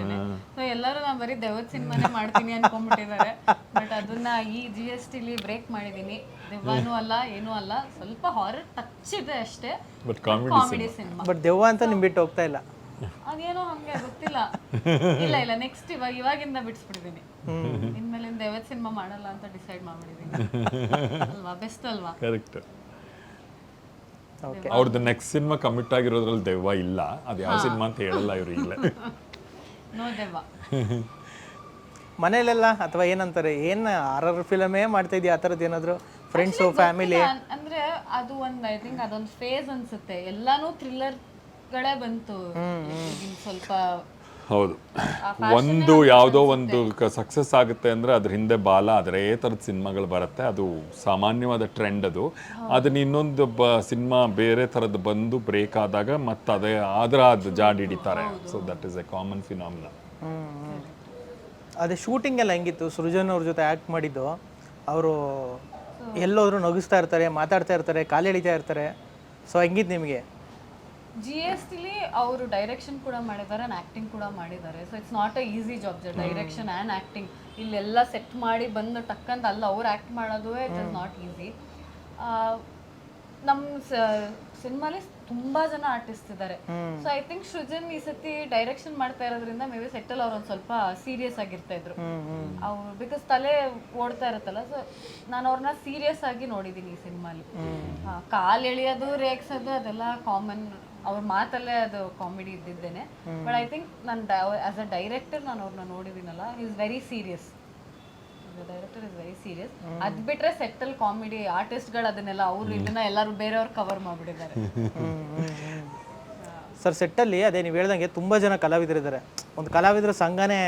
Speaker 3: ಸೊ ಎಲ್ಲರೂ ನಾನು ಬರೀ ದೇವತ್ ಸಿನಿಮಾನೇ ಮಾಡ್ತೀನಿ ಅನ್ಕೊಂಡ್ಬಿಟ್ಟಿದ್ದಾರೆ. ಬಟ್ ಅದನ್ನ ಈ ಜಿ ಎಸ್ ಟಿಲಿ ಬ್ರೇಕ್ ಮಾಡಿದೀನಿ. ದೆವ್ವಾನು ಅಲ್ಲ ಏನೂ ಅಲ್ಲ. ಸ್ವಲ್ಪ ಹಾರರ್ ಟಚ್ ಇದೆ ಅಷ್ಟೇ.
Speaker 4: But
Speaker 3: comedy cinema.
Speaker 2: ಬಟ್ ದೆವ್ವ ಅಂತ ನಿಮ್ ಬಿಟ್ಟು ಹೋಗ್ತಾ ಇಲ್ಲ.
Speaker 3: ಅದೇನೋ ಹಂಗೆ ಗೊತ್ತಿಲ್ಲ. ಇಲ್ಲ ಇಲ್ಲ ನೆಕ್ಸ್ಟ್ ಇವಾಗ ಇವಾಗಿಂದ ಬಿಡಿಸ್ಬಿಟ್ಟಿದ್ದೀನಿ ಇನ್ಮೇಲಿಂದ ದೇವತ್ ಸಿನಿಮಾ ಮಾಡಲ್ಲ ಅಂತ ಡಿಸೈಡ್ ಮಾಡ್ಬಿಟ್ಟಿದ್ದೀನಿ ಅಲ್ವಾ? ಬೆಸ್ಟ್ ಅಲ್ವಾ?
Speaker 4: ಕರೆಕ್ಟ್ ಅವ್ರದ್ದು ನೆಕ್ಸ್ಟ್ ಸಿನಿಮಾ ಕಮಿಟ್ ಆಗಿರೋದ್ರಲ್ಲಿ ದೆವ್ವ ಇಲ್ಲ. ಅದು ಯಾವ ಸಿನಿಮಾ ಅಂತ ಹೇಳಲ್ಲ ಇವರು ಈಗಲೇ.
Speaker 3: ದೆವ್ವ.
Speaker 2: ಮನೇಲೆಲ್ಲ ಅಥವಾ ಏನಂತಾರೆ? ಏನ್ ಆರರ್ ಫಿಲಮೇ ಮಾಡ್ತಾ ಇದೀಯ? ಆ ಥರದ್ದು ಏನಾದರೂ ಫ್ರೆಂಡ್ಸು ಫ್ಯಾಮಿಲಿ
Speaker 3: ಅಂದ್ರೆ ಅದು ಒಂದು ಐ ಥಿಂಕ್ ಅದೊಂದು ಫೇಸ್ ಅನ್ಸುತ್ತೆ. ಎಲ್ಲಾನು ಥ್ರಿಲ್ಲರ್ ಗಳೇ ಬಂತು. ಈಗಿನ್ ಸ್ವಲ್ಪ
Speaker 4: ಹೌದು. ಒಂದು ಯಾವುದೋ ಒಂದು ಸಕ್ಸಸ್ ಆಗುತ್ತೆ ಅಂದರೆ ಅದ್ರ ಹಿಂದೆ ಬಾಲ ಅದೇ ಥರದ ಸಿನಿಮಾಗಳು ಬರುತ್ತೆ. ಅದು ಸಾಮಾನ್ಯವಾದ ಟ್ರೆಂಡ್ ಅದು. ಅದನ್ನ ಇನ್ನೊಂದು ಬ ಸಿನಿಮಾ ಬೇರೆ ಥರದ್ದು ಬಂದು ಬ್ರೇಕ್ ಆದಾಗ ಮತ್ತೆ ಅದೇ ಆದ್ರ ಅದು ಜಾಡಿ ಹಿಡಿತಾರೆ. So that is a common phenomena
Speaker 2: ಅದೇ ಶೂಟಿಂಗ್ ಎಲ್ಲ ಹೆಂಗಿತ್ತು? ಸೃಜನ್ ಅವ್ರ ಜೊತೆ ಆ್ಯಕ್ಟ್ ಮಾಡಿದ್ದು. ಅವರು ಎಲ್ಲೋದ್ರು ನಗಿಸ್ತಾ ಇರ್ತಾರೆ ಮಾತಾಡ್ತಾ ಇರ್ತಾರೆ ಕಾಲೆಳಿತಾ ಎಳಿತಾ ಇರ್ತಾರೆ. ಸೊ ಹೆಂಗಿತ್ತು ನಿಮಗೆ?
Speaker 3: ಜಿ ಎಸ್ ಟಿಲಿ ಅವರು ಡೈರೆಕ್ಷನ್ ಕೂಡ ಮಾಡಿದ್ದಾರೆ ಆ್ಯಂಡ್ ಆ್ಯಕ್ಟಿಂಗ್ ಕೂಡ ಮಾಡಿದ್ದಾರೆ. So it's not a easy job ಜ ಡೈರೆಕ್ಷನ್ ಆ್ಯಂಡ್ ಆ್ಯಕ್ಟಿಂಗ್ ಇಲ್ಲೆಲ್ಲ ಸೆಟ್ ಮಾಡಿ ಬಂದು ಟಕ್ಕಂತ ಅಲ್ಲ ಅವ್ರು ಆ್ಯಕ್ಟ್ ಮಾಡೋದು ಇಟ್ ಇಸ್ ನಾಟ್ ಈಸಿ ನಮ್ಮ ಸಿನಿಮಾಲಿ ತುಂಬಾ ಜನ ಆರ್ಟಿಸ್ಟ್ ಇದ್ದಾರೆ. ಸೊ ಐ ಥಿಂಕ್ ಸೃಜನ್ ಈ ಸತಿ ಡೈರೆಕ್ಷನ್ ಮಾಡ್ತಾ ಇರೋದ್ರಿಂದ ಮೇ ಬಿ ಸೆಟ್ಟಲ್ ಅವ್ರು ಒಂದು ಸ್ವಲ್ಪ ಸೀರಿಯಸ್ ಆಗಿರ್ತಾ ಇದ್ರು. ಅವ್ರು ಬಿಕಾಸ್ ತಲೆ ಓಡ್ತಾ ಇರುತ್ತಲ್ಲ ಸೊ ನಾನು ಅವ್ರನ್ನ ಸೀರಿಯಸ್ ಆಗಿ ನೋಡಿದ್ದೀನಿ ಈ ಸಿನಿಮಾಲಿ ಕಾಲ್ ಎಳಿಯೋದು ರೇಗ್ಸೋದು ಅದೆಲ್ಲ ಕಾಮನ್ ಅವ್ರ ಮಾತಲ್ಲೇ ಅದು ಕಾಮಿಡಿ ಇದ್ದಿದ್ದೇನೆ. ಬಟ್ ಐ ಥಿಂಕ್ ನಾನು ಆಸ್ ಅ ಡೈರೆಕ್ಟರ್ ನಾನು ಅವ್ರನ್ನ ನೋಡಿದ್ದೀನಲ್ಲ is very serious director is very serious ಅದ್ ಬಿಟ್ರೆ ಸೆಟ್ಟಲ್ ಕಾಮಿಡಿ ಆರ್ಟಿಸ್ಟ್ಗಳು ಅದನ್ನೆಲ್ಲ ಅವ್ರು ಇದನ್ನ ಎಲ್ಲರೂ ಬೇರೆಯವ್ರು ಕವರ್ ಮಾಡಿಬಿಟ್ಟಿದ್ದಾರೆ.
Speaker 2: ಸರ್ ಸೆಟ್ಟಲ್ಲಿ ಅದೇ ನೀವು ಹೇಳ್ದಂಗೆ ತುಂಬ ಜನ ಕಲಾವಿದರಿದ್ದಾರೆ ಒಂದು ಕಲಾವಿದರ ಸಂಘನೇ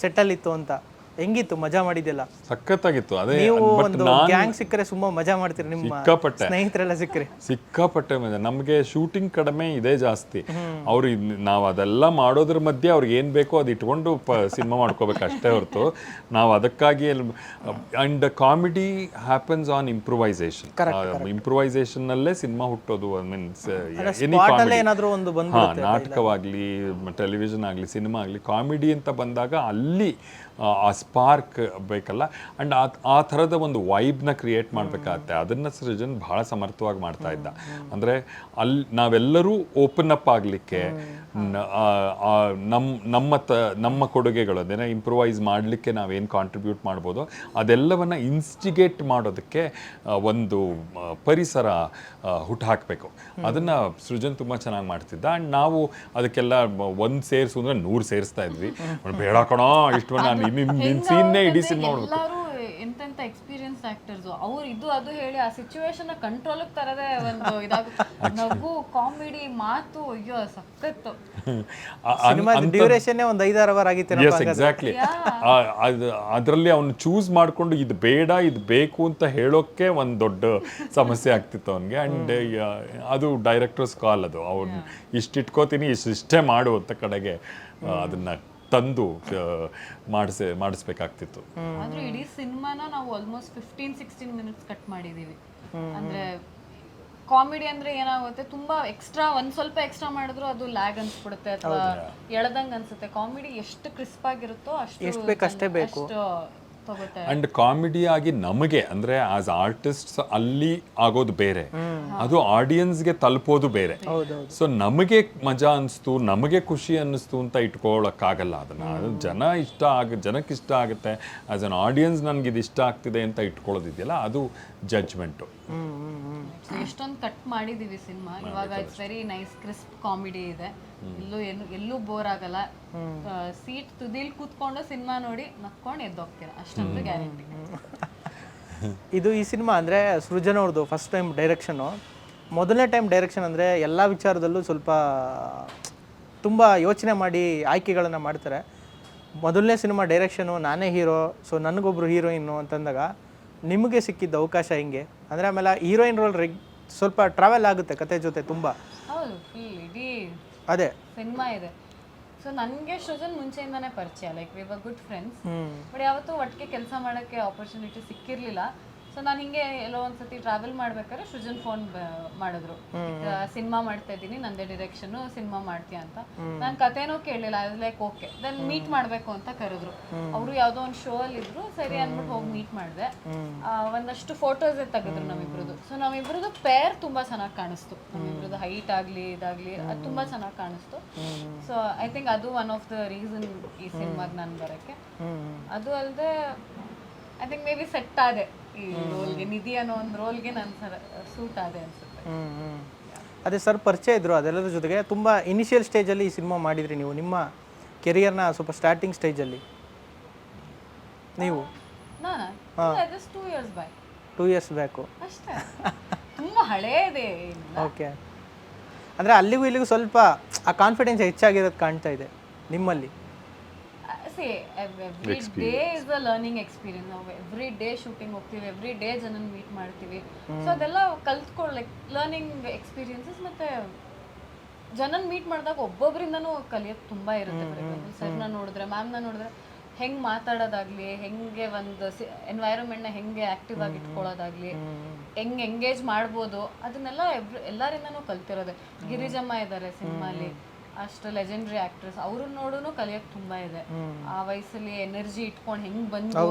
Speaker 2: ಸೆಟ್ಟಲ್ಲಿತ್ತು ಅಂತ. ಹೆಂಗಿತ್ತು? ಮಜಾ ಮಾಡಿದ್ಯಲ್ಲ?
Speaker 4: ಸಖತ್ತಾಗಿತ್ತು. ಅದೇ
Speaker 2: ನೀವು ಒಂದು
Speaker 4: ನಾನು
Speaker 2: ಗ್ಯಾಂಗ್ ಸಿಕ್ಕರೆ ತುಂಬಾ ಮಜಾ ಮಾಡ್ತೀರಿ ನಿಮ್ಮ
Speaker 4: ಸಿಕ್ಕಾಪಟ್ಟೆ.
Speaker 2: ಸ್ನೇಹಿತರೆಲ್ಲ ಸಿಕ್ಕರೆ.
Speaker 4: ಸಿಕ್ಕಾಪಟ್ಟೆ ಮಜಾ. ನಮಗೆ ಶೂಟಿಂಗ್ ಕಡಿಮೆ ಇದೇ ಜಾಸ್ತಿ. ಅವ್ರು ಇದ್- ನಾವು ಅದೆಲ್ಲ ಮಾಡೋದ್ರ ಮಧ್ಯೆ ಅವ್ರಿಗೆ ಏನು ಬೇಕೋ ಅದು ಇಟ್ಕೊಂಡು ಪ ಸಿನಿಮಾ ಮಾಡ್ಕೋಬೇಕು ಅಷ್ಟೇ ಹೊರತು. ನಾವು ಅದಕ್ಕಾಗಿ and comedy happens on improvisation ಅಲ್ಲೇ ಸಿನಿಮಾ ಹುಟ್ಟೋದು ಮೀನ್ಸ್ ಎನಿ
Speaker 2: spot ಅಲ್ಲೇ
Speaker 4: ಕಾಮಿಡಿ
Speaker 2: ಏನಾದ್ರೂ ಒಂದು ಬಂದು
Speaker 4: ನಾಟಕವಾಗಲಿ ಟೆಲಿವಿಷನ್ ಆಗಲಿ ಸಿನಿಮಾ ಆಗಲಿ ಕಾಮಿಡಿ ಅಂತ ಬಂದಾಗ ಅಲ್ಲಿ ಆ, ಸ್ಪಾರ್ಕ್ ಬೇಕಲ್ಲ. ಆ್ಯಂಡ್ ಆ ಆ ಥರದ ಒಂದು ವೈಬ್ನ ಕ್ರಿಯೇಟ್ ಮಾಡಬೇಕಾಗತ್ತೆ. ಅದನ್ನು ಸೃಜನ್ ಭಾಳ ಸಮರ್ಥವಾಗಿ ಮಾಡ್ತಾ ಇದ್ದ. ಅಂದರೆ ಅಲ್ಲಿ ನಾವೆಲ್ಲರೂ ಓಪನ್ ಅಪ್ ಆಗಲಿಕ್ಕೆ ನಮ್ಮ ನಮ್ಮ ತ ನಮ್ಮ ಕೊಡುಗೆಗಳು ಅದನ್ನು ಇಂಪ್ರೂವೈಸ್ ಮಾಡಲಿಕ್ಕೆ ನಾವೇನು ಕಾಂಟ್ರಿಬ್ಯೂಟ್ ಮಾಡ್ಬೋದು ಅದೆಲ್ಲವನ್ನು ಇನ್ಸ್ಟಿಗೇಟ್ ಮಾಡೋದಕ್ಕೆ ಒಂದು ಪರಿಸರ ಹುಟ್ಟು ಹಾಕಬೇಕು. ಅದನ್ನು ಸೃಜನ್ ತುಂಬ ಚೆನ್ನಾಗಿ ಮಾಡ್ತಿದ್ದ. ಆ್ಯಂಡ್ ನಾವು ಅದಕ್ಕೆಲ್ಲ ಒಂದು ಸೇರಿಸು ಅಂದರೆ ನೂರು ಸೇರಿಸ್ತಾ ಇದ್ವಿ. ಬೇಡ ಕಣೋ ಇಷ್ಟು ನಾನು ನಿನ್ನ ಸೀನ್ನೇ ಇಡೀ ಸಿನಿಮಾ ಮಾಡ್ಬೇಕು
Speaker 3: ಎಂತೆಂತ ಎಕ್ಸ್ಪೀರಿಯನ್ಸ್ ಆಕ್ಟರ್ಸ್ ಅವ್ರು ಇದು ಅದು ಹೇಳಿ ಆ ಸಿಚುವೇಶನ್ ಕಂಟ್ರೋಲ್ ತರದೇ ಒಂದು ಇದಾಗುತ್ತೆ ನಗು ಕಾಮಿಡಿ ಮಾತು ಅಯ್ಯೋ ಸಖತ್ತು.
Speaker 2: ಸಿನಿಮಾ ಡ್ಯೂರೇಷನ್ನೇ ಒಂದು ಐದಾರು ಅವರ್ ಆಗಿತ್ತು
Speaker 4: ಎಸ್ ಎಕ್ಸಾಕ್ಟ್ಲಿ ಅದು ಅದರಲ್ಲಿ ಅವನು ಚೂಸ್ ಮಾಡಿಕೊಂಡು ಇದು ಬೇಡ ಇದು ಬೇಕು ಅಂತ ಹೇಳೋಕ್ಕೆ ಒಂದು ದೊಡ್ಡ ಸಮಸ್ಯೆ ಆಗ್ತಿತ್ತು ಅವನಿಗೆ. ಆ್ಯಂಡ್ ಅದು ಡೈರೆಕ್ಟರ್ಸ್ ಕಾಲ್ ಅದು. ಅವ್ನು ಇಷ್ಟು ಇಟ್ಕೋತೀನಿ ಇಷ್ಟು ಇಷ್ಟೇ ಮಾಡು ಅಂತ ಕಡೆಗೆ ಅದನ್ನ ತಂದು ಮಾಡಿಸಿ ಮಾಡಿಸ್ಬೇಕಾಗ್ತಿತ್ತು.
Speaker 3: ಆದ್ರೆ ಇಡೀ ಸಿನಿಮಾನ ನಾವು almost fifteen sixteen minutes cut ಮಾಡಿದೀವಿ. ಅಂದ್ರೆ ಕಾಮಿಡಿ ಅಂದ್ರೆ ಏನಾಗುತ್ತೆ ತುಂಬಾ ಎಕ್ಸ್ಟ್ರಾ ಒಂದ್ ಸ್ವಲ್ಪ ಎಕ್ಸ್ಟ್ರಾ ಮಾಡಿದ್ರು ಅದು ಲ್ಯಾಗ್ ಅನ್ಸ್ಬಿಡುತ್ತೆ ಅಥವಾ ಎಳದಂಗ್ ಅನ್ಸುತ್ತೆ. ಕಾಮಿಡಿ ಎಷ್ಟು ಕ್ರಿಸ್ಪ್ ಆಗಿರುತ್ತೋ ಅಷ್ಟು
Speaker 2: ಅಷ್ಟೇ ಬೇಕು.
Speaker 4: ಅಂಡ್ ಕಾಮಿಡಿ ಆಗಿ ನಮಗೆ ಅಂದ್ರೆ ಆಸ್ ಆರ್ಟಿಸ್ಟ್ಸ್ ಅಲ್ಲಿ ಆಗೋದು ಬೇರೆ. ಅದು ಆಡಿಯನ್ಸ್ಗೆ ತಲುಪೋದು ಬೇರೆ. ಸೊ ನಮಗೆ ಮಜಾ ಅನಿಸ್ತು ನಮಗೆ ಖುಷಿ ಅನ್ನಿಸ್ತು ಅಂತ ಇಟ್ಕೊಳ್ಳೋಕ್ಕಾಗಲ್ಲ ಅದನ್ನ. ಜನ ಇಷ್ಟ ಆಗ ಜನಕ್ಕೆ ಇಷ್ಟ ಆಗುತ್ತೆ. ಆಸ್ ಅನ್ ಆಡಿಯನ್ಸ್ ನನಗೆ ಇದು ಇಷ್ಟ ಆಗ್ತಿದೆ ಅಂತ ಇಟ್ಕೊಳ್ಳೋದಿದೆಯಲ್ಲ ಅದು ಜಡ್ಜ್ಮೆಂಟು
Speaker 3: ಸೊ ಎಷ್ಟೊಂದು ಕಟ್ ಮಾಡಿದೀವಿ ಸಿನಿಮಾ. ಇವಾಗ it's very nice crisp comedy ಇದೆ. ಎಲ್ಲೂ ಏನು ಎಲ್ಲೂ ಬೋರ್ ಆಗಲ್ಲ. ಸೀಟ್ ತುದಿಲ್ ಕೂತ್ಕೊಂಡು ಸಿನಿಮಾ ನೋಡಿ ನಕ್ಕೊಂಡು ಎದ್ದೋಗ್ತೀರಾ? ಅಷ್ಟೊಂದು ಗ್ಯಾರಂಟಿ
Speaker 2: ಇದು ಈ ಸಿನಿಮಾ ಅಂದರೆ ಸೃಜನ್ ಅವ್ರದ್ದು ಫಸ್ಟ್ ಟೈಮ್ ಡೈರೆಕ್ಷನು ಮೊದಲನೇ ಟೈಮ್ ಡೈರೆಕ್ಷನ್ ಅಂದರೆ ಎಲ್ಲ ವಿಚಾರದಲ್ಲೂ ಸ್ವಲ್ಪ ತುಂಬ ಯೋಚನೆ ಮಾಡಿ ಆಯ್ಕೆಗಳನ್ನು ಮಾಡ್ತಾರೆ. ಮೊದಲನೇ ಸಿನಿಮಾ ಡೈರೆಕ್ಷನು ನಾನೇ ಹೀರೋ ಸೊ ನನಗೊಬ್ರು ಹೀರೋಯಿನ್ನು ಅಂತಂದಾಗ ನಿಮಗೆ ಸಿಕ್ಕಿದ್ದ ಅವಕಾಶ ಹಿಂಗೆ? ಅಂದ್ರೆ ಆಮೇಲೆ ಹೀರೋಯಿನ್ ರೋಲ್ ರೆಗ್ ಸ್ವಲ್ಪ ಟ್ರಾವೆಲ್ ಆಗುತ್ತೆ ಕತೆ ಜೊತೆ ತುಂಬ.
Speaker 3: ಹೌದು ಫುಲ್ ಇಡೀ
Speaker 2: ಅದೇ.
Speaker 3: ಸಿನಿಮಾ ಇದೆ. ಸೊ ನನಗೆ ಸೃಜನ್ ಮುಂಚೆಯಿಂದಾನೇ ಪರಿಚಯ like we were good friends but ಯಾವತ್ತೂ ಒಟ್ಟಿಗೆ ಕೆಲಸ ಮಾಡೋಕ್ಕೆ ಆಪರ್ಚುನಿಟಿ ಸಿಕ್ಕಿರಲಿಲ್ಲ. ಸೊ ನಾನು ಹಿಂಗೆ ಎಲ್ಲೋ ಒಂದ್ಸತಿ ಟ್ರಾವೆಲ್ ಮಾಡ್ಬೇಕಾದ್ರೆ ಸೃಜನ್ ಫೋನ್ ಮಾಡಿದ್ರು. ಸಿನಿಮಾ ಮಾಡ್ತಾ ಇದ್ದೀನಿ ನಂದೇ ಡಿರೆಕ್ಷನ್ ಸಿನಿಮಾ ಮಾಡ್ತೀಯ ಅಂತ. ನಾನು ಕಥೆನೂ ಕೇಳಿಲ್ಲ ಲೈಕ್ ಓಕೆ ದೆನ್ ಮೀಟ್ ಮಾಡಬೇಕು ಅಂತ ಕರೆದ್ರು. ಅವರು ಯಾವುದೋ ಒಂದು ಶೋ ಅಲ್ಲಿ ಇದ್ರು ಸರಿ ಅಂದ್ಬಿಟ್ಟು ಹೋಗಿ ಮೀಟ್ ಮಾಡಿದೆ. ಒಂದಷ್ಟು ಫೋಟೋಸ್ ತೆಗೆದ್ರು ನಮ್ಮಿಬ್ರದ್ದು ಸೊ ನಮ್ಮಿಬ್ರದ್ದು ಪೇರ್ ತುಂಬಾ ಚೆನ್ನಾಗಿ ಕಾಣಿಸ್ತು. ನಮ್ಮಿಬ್ರದ್ದು ಹೈಟ್ ಆಗಲಿ ಇದಾಗ್ಲಿ ಅದು ತುಂಬಾ ಚೆನ್ನಾಗಿ ಕಾಣಿಸ್ತು. ಸೊ ಐ ಥಿಂಕ್ ಅದು ಒನ್ ಆಫ್ ದ ರೀಸನ್ ಈ ಸಿನಿಮಾಗೆ ನಾನು ಬರೋಕ್ಕೆ. ಅದು ಅಲ್ಲದೆ I think may be set ಆದೆ. ಈ ರೋಲ್ಗೆ ನಿಧಿ ಅನ್ನೋ ಒಂದು ರೋಲ್ಗೆ ನಾನು ಸರ್ ಸೂಟ್ ಆದೆ ಅನ್ಸುತ್ತೆ.
Speaker 2: ಅದೇ ಸರ್ ಪರಿಚಯ ಇದ್ರು ಅದೆಲ್ಲದ್ರ ಜೊತೆಗೆ ತುಂಬ ಇನಿಷಿಯಲ್ ಸ್ಟೇಜಲ್ಲಿ ಈ ಸಿನಿಮಾ ಮಾಡಿದ್ರಿ ನೀವು ನಿಮ್ಮ ಕೆರಿಯರ್ನ ಸ್ವಲ್ಪ ಸ್ಟಾರ್ಟಿಂಗ್ ಸ್ಟೇಜಲ್ಲಿ ನೀವು?
Speaker 3: Just two years back
Speaker 2: two years back
Speaker 3: ಅಷ್ಟೇ. ತುಂಬಾ ಹಳೇದೆ
Speaker 2: ಓಕೆ ಅಂದರೆ ಅಲ್ಲಿಗೂ ಇಲ್ಲಿಗೂ ಸ್ವಲ್ಪ ಆ ಕಾನ್ಫಿಡೆನ್ಸ್ ಹೆಚ್ಚಾಗಿರೋದು ಕಾಣ್ತಾ ಇದೆ ನಿಮ್ಮಲ್ಲಿ?
Speaker 3: See every day is a learning experience ನಾವು ಎವ್ರಿ ಡೇ ಶೂಟಿಂಗ್ ಹೋಗ್ತೀವಿ ಎವ್ರಿ ಡೇ ಜನನ ಮೀಟ್ ಮಾಡ್ತೀವಿ. ಸೊ ಅದೆಲ್ಲ ಕಲ್ತ್ಕೊಳ್ಳ್ ಲೈಕ್ ಲರ್ನಿಂಗ್ ಎಕ್ಸ್ಪೀರಿಯನ್ಸಸ್ ಮತ್ತೆ ಜನನ್ ಮೀಟ್ ಮಾಡಿದಾಗ ಒಬ್ಬೊಬ್ಬರಿಂದನೂ ಕಲಿಯೋದು ತುಂಬಾ ಇರುತ್ತೆ ಸರ್ನ ನೋಡಿದ್ರೆ ಮ್ಯಾಮ್ನ ನೋಡಿದ್ರೆ ಹೆಂಗ್ ಮಾತಾಡೋದಾಗ್ಲಿ ಹೆಂಗೆ ಒಂದು ಎನ್ವೈರನ್ಮೆಂಟ್ನ ಹೆಂಗೆ ಆಕ್ಟಿವ್ ಆಗಿ ಇಟ್ಕೊಳ್ಳೋದಾಗ್ಲಿ ಹೆಂಗ್ ಎಂಗೇಜ್ ಮಾಡ್ಬೋದು ಅದನ್ನೆಲ್ಲ ಎವ್ರಿ ಎಲ್ಲರಿಂದನೂ ಕಲ್ತಿರೋದೆ. ಗಿರಿಜಮ್ಮ ಇದ್ದಾರೆ ಸಿನಿಮಾಲಿ. ಅಷ್ಟು ಲೆಜೆಂಡ್ರಿ ಆಕ್ಟ್ರೆಸ್ ಅವ್ರನ್ನ ನೋಡೋನು ಕಲಿಯಕ್ ತುಂಬಾ ಇದೆ. ಆ ವಯಸ್ಸಲ್ಲಿ ಎನರ್ಜಿ ಇಟ್ಕೊಂಡು ಹೆಂಗ್ ಬಂದು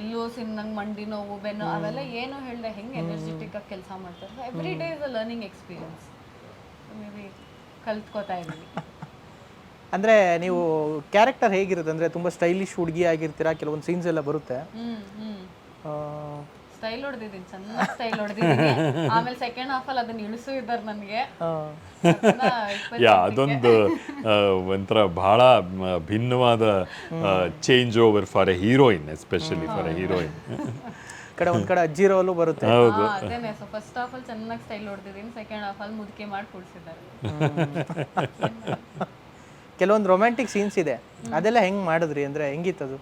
Speaker 3: ಎಲ್ಲೋ ಸಿನ್ನಂಗ್ ಮಂಡಿ ನೋವು ಬೆನ್ನು ಅವೆಲ್ಲ ಏನು ಹೇಳ್ದೆ ಹೆಂಗ್ ಎನರ್ಜೆಟಿಕ್ ಆಗಿ ಕೆಲಸ ಮಾಡ್ತಾರೆ every day is a learning experience maybe ಕಲ್ತ್ಕೋತಾ ಇದ್ದೀನಿ.
Speaker 2: ಅಂದರೆ ನೀವು ಕ್ಯಾರೆಕ್ಟರ್ ಹೇಗಿರುತ್ತೆ? ಅಂದ್ರೆ ತುಂಬಾ ಸ್ಟೈಲಿಶ್ ಹುಡುಗಿ ಆಗಿರ್ತೀರಾ? ಕೆಲವೊಂದು ಸೀನ್ಸ್ ಎಲ್ಲ ಬರುತ್ತೆ.
Speaker 3: ಸ್ಟೈಲ್ ಹೊಡೆದಿದ್ದೀನಿ ಚೆನ್ನಾಗಿ ಸ್ಟೈಲ್ ಹೊಡೆದಿದ್ದೀನಿ. ಆಮೇಲೆ ಸೆಕೆಂಡ್ ಹಾಫ್ ಅಲ್ಲಿ ಅದನ್ನ ಇಳಿಸು ಇದ್ದಾರೆ ನನಗೆ.
Speaker 4: ಯಾ ಅದೊಂದು ಒಂಥರ ಬಹಳ ಭಿನ್ನವಾದ change over for a heroine especially for a heroine
Speaker 2: ಕಡೆ ಒಂದು ಕಡೆ ಅಜ್ಜಿ ರೋಲು ಬರುತ್ತೆ.
Speaker 3: ಹೌದು. ಅದೇನೆ ಸೊ ಫಸ್ಟ್ ಹಾಫ್ ಅಲ್ಲಿ ಚೆನ್ನಾಗಿ ಸ್ಟೈಲ್ ಹೊಡೆದಿದ್ದೀನಿ ಸೆಕೆಂಡ್ ಹಾಫ್ ಅಲ್ಲಿ ಮುದುಕೆ ಮಾಡಿ ಕೂಡ್ಸಿದ್ದಾರೆ.
Speaker 2: ಕೆಲವೊಂದು ರೊಮ್ಯಾಂಟಿಕ್ ಸೀನ್ಸ್ ಇದೆ. ಅದೆಲ್ಲ ಹೆಂಗೆ ಮಾಡಿದ್ರಿ ಅಂದರೆ ಅದು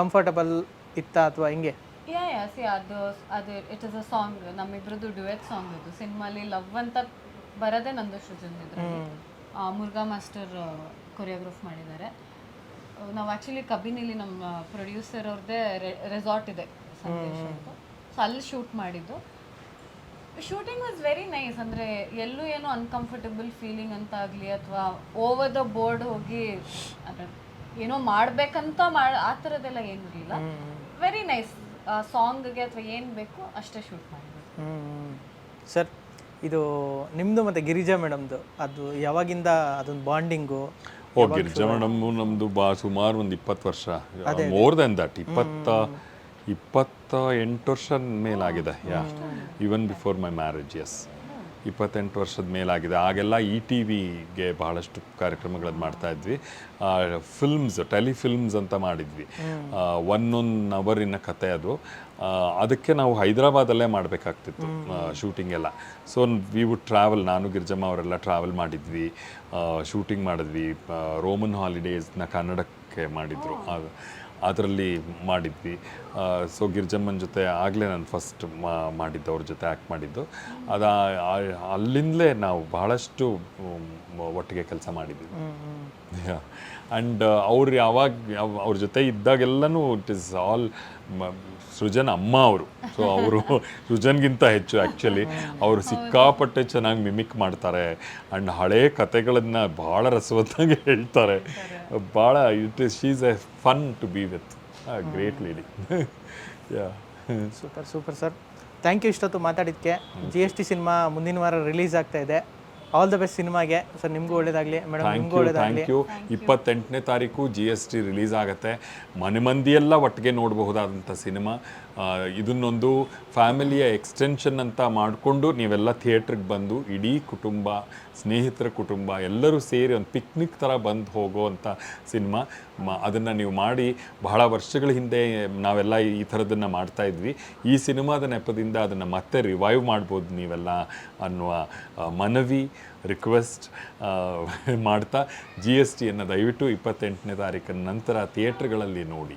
Speaker 2: ಕಂಫರ್ಟಬಲ್ ಇತ್ತ ಅಥವಾ ಹೆಂಗೆ?
Speaker 3: ಯಾ ಯಾ ಸಿ ಅದು ಅದು ಇಟ್ ಇಸ್ ಅ ಸಾಂಗ್ ನಮ್ಮಿಬ್ರದ್ದು ಡ್ಯುಯೆಟ್ ಸಾಂಗ್ ಅದು ಸಿನಿಮಾಲಿ ಲವ್ ಅಂತ ಬರೋದೇ ನಂದು ಸೃಜನ್ ಇದ್ರಲ್ಲಿ. ಮುರುಘಾ ಮಾಸ್ಟರ್ ಕೊರಿಯೋಗ್ರಾಫ್ ಮಾಡಿದ್ದಾರೆ. ನಾವು ಆ್ಯಕ್ಚುಲಿ ಕಬಿನಿಲಿ ನಮ್ಮ ಪ್ರೊಡ್ಯೂಸರ್ ಅವ್ರದ್ದೇ ರೆಸಾರ್ಟ್ ಇದೆ ಸಂದೇಶ್ ಅಂತ. ಸೊ ಅಲ್ಲಿ ಶೂಟ್ ಮಾಡಿದ್ದು. ಶೂಟಿಂಗ್ ವಾಸ್ ವೆರಿ ನೈಸ್ ಅಂದರೆ ಎಲ್ಲೂ ಏನೋ ಅನ್ಕಂಫರ್ಟಬಲ್ ಫೀಲಿಂಗ್ ಅಂತ ಆಗಲಿ ಅಥವಾ ಓವರ್ ದ ಬೋರ್ಡ್ ಹೋಗಿ ಅದ್ರ ಏನೋ ಮಾಡಬೇಕಂತ ಮಾಡ ಆ ಥರದ್ದೆಲ್ಲ ಏನೂ ಇರಲಿಲ್ಲ ವೆರಿ ನೈಸ್ ಸಾಂಗ್ಗೆ ಅಥವಾ ಏನು ಬೇಕು ಅಷ್ಟೇ ಶೂಟ್ ಮಾಡಿದ್ವಿ
Speaker 2: ಸರ್ ಇದು ನಿಮ್ಮದು ಮತ್ತು ಗಿರಿಜಾ ಮೇಡಮ್ದು ಅದು ಯಾವಾಗಿಂದ ಅದೊಂದು ಬಾಂಡಿಂಗು?
Speaker 4: ಓ ಗಿರಿಜಾ ಮೇಡಮ್ ನಮ್ದು ಬಾ ಸುಮಾರು ಒಂದು ಇಪ್ಪತ್ತು ವರ್ಷ ಮೋರ್ ದೆನ್ ದಟ್ ಇಪ್ಪತ್ತ ಇಪ್ಪತ್ತ ಎಂಟು ವರ್ಷ ಮೇಲಾಗಿದೆ yeah. Even before my marriage S ಇಪ್ಪತ್ತೆಂಟು ವರ್ಷದ ಮೇಲಾಗಿದೆ. ಆಗೆಲ್ಲ ಇ ಟಿ ವಿಗೆ ಬಹಳಷ್ಟು ಕಾರ್ಯಕ್ರಮಗಳನ್ನು ಮಾಡ್ತಾ ಇದ್ವಿ. ಫಿಲ್ಮ್ಸ್ ಟೆಲಿಫಿಲ್ಮ್ಸ್ ಅಂತ ಮಾಡಿದ್ವಿ. ಒನ್ನೊಂದು ಅವರಿನ ಕತೆ ಅದು. ಅದಕ್ಕೆ ನಾವು ಹೈದರಾಬಾದಲ್ಲೇ ಮಾಡಬೇಕಾಗ್ತಿತ್ತು ಶೂಟಿಂಗ್ ಎಲ್ಲ. ಸೊ ವಿ ವುಡ್ ಟ್ರಾವೆಲ್ ನಾನು ಗಿರ್ಜಮ್ಮ ಅವರೆಲ್ಲ ಟ್ರಾವೆಲ್ ಮಾಡಿದ್ವಿ. ಶೂಟಿಂಗ್ ಮಾಡಿದ್ವಿ. ರೋಮನ್ ಹಾಲಿಡೇಸ್ನ ಕನ್ನಡಕ್ಕೆ ಮಾಡಿದ್ರು. ಅದರಲ್ಲಿ ಮಾಡಿದ್ವಿ. ಸೊ ಗಿರ್ಜಮ್ಮನ ಜೊತೆ ಆಗಲೇ ನಾನು ಫಸ್ಟ್ ಮಾಡಿದ್ದು ಅವ್ರ ಜೊತೆ ಆ್ಯಕ್ಟ್ ಮಾಡಿದ್ದು. ಅದು ಅಲ್ಲಿಂದಲೇ ನಾವು ಬಹಳಷ್ಟು ಒಟ್ಟಿಗೆ ಕೆಲಸ ಮಾಡಿದ್ವಿ. ಆ್ಯಂಡ್ ಅವ್ರು ಯಾವಾಗ ಯಾವ- ಅವ್ರ ಜೊತೆ ಇದ್ದಾಗೆಲ್ಲನೂ ಇಟ್ ಇಸ್ ಆಲ್ ಸೃಜನ್ ಅಮ್ಮ ಅವರು. ಸೊ ಅವರು ಸೃಜನ್ಗಿಂತ ಹೆಚ್ಚು ಆ್ಯಕ್ಚುಲಿ ಅವರು ಸಿಕ್ಕಾಪಟ್ಟೆ ಚೆನ್ನಾಗಿ ಮಿಮಿಕ್ ಮಾಡ್ತಾರೆ. ಆ್ಯಂಡ್ ಹಳೆ ಕತೆಗಳನ್ನು ಭಾಳ ರಸವತ್ತಾಗಿ ಹೇಳ್ತಾರೆ. ಭಾಳ it is she's a fun to be with great lady yeah
Speaker 2: super super sir thank you ಇಷ್ಟೊತ್ತು ಮಾತಾಡಿದ್ದಕ್ಕೆ ಜಿ ಎಸ್ ಟಿ ಸಿನಿಮಾ ಮುಂದಿನ ವಾರ ರಿಲೀಸ್ ಆಗ್ತಾ ಇದೆ. ಆಲ್ ದ ಬೆಸ್ಟ್ ಸಿನಿಮಾಗೆ ಸರ್ ನಿಮಗೂ ಒಳ್ಳೇದಾಗಲಿ. ಮೇಡಮ್ ನಿಮಗೂ ಒಳ್ಳೇದಾಗಲಿ.
Speaker 4: ಥ್ಯಾಂಕ್ ಯು ಇಪ್ಪತ್ತೆಂಟನೇ ತಾರೀಕು ಜಿ ಎಸ್ ಟಿ ರಿಲೀಸ್ ಆಗುತ್ತೆ. ಮನೆ ಮಂದಿಯೆಲ್ಲ ಒಟ್ಟಿಗೆ ನೋಡಬಹುದಾದಂಥ ಸಿನಿಮಾ ಆ, ಇದನ್ನೊಂದು ಫ್ಯಾಮಿಲಿಯ ಎಕ್ಸ್ಟೆನ್ಷನ್ ಅಂತ ಮಾಡಿಕೊಂಡು ನೀವೆಲ್ಲ ಥಿಯೇಟ್ರಿಗೆ ಬಂದು ಇಡೀ ಕುಟುಂಬ, ಸ್ನೇಹಿತರ ಕುಟುಂಬ ಎಲ್ಲರೂ ಸೇರಿ ಒಂದು ಪಿಕ್ನಿಕ್ ಥರ ಬಂದು ಹೋಗೋ ಅಂಥ ಸಿನಿಮಾ. ಮ, ಅದನ್ನು ನೀವು ಮಾಡಿ ಬಹಳ ವರ್ಷಗಳ ಹಿಂದೆ ನಾವೆಲ್ಲ ಈ ಥರದನ್ನು ಮಾಡ್ತಾಯಿದ್ವಿ ಈ ಸಿನಿಮಾದ ನೆಪದಿಂದ ಅದನ್ನು ಮತ್ತೆ ರಿವೈವ್ ಮಾಡ್ಬೋದು ನೀವೆಲ್ಲ ಅನ್ನುವ ಮನವಿ ರಿಕ್ವೆಸ್ಟ್ ಮಾಡ್ತಾ ಜಿ ಎಸ್ ಟಿಯನ್ನು ದಯವಿಟ್ಟು ಇಪ್ಪತ್ತೆಂಟನೇ ತಾರೀಕಿನ ನಂತರ ಥಿಯೇಟ್ರ್ಗಳಲ್ಲಿ ನೋಡಿ.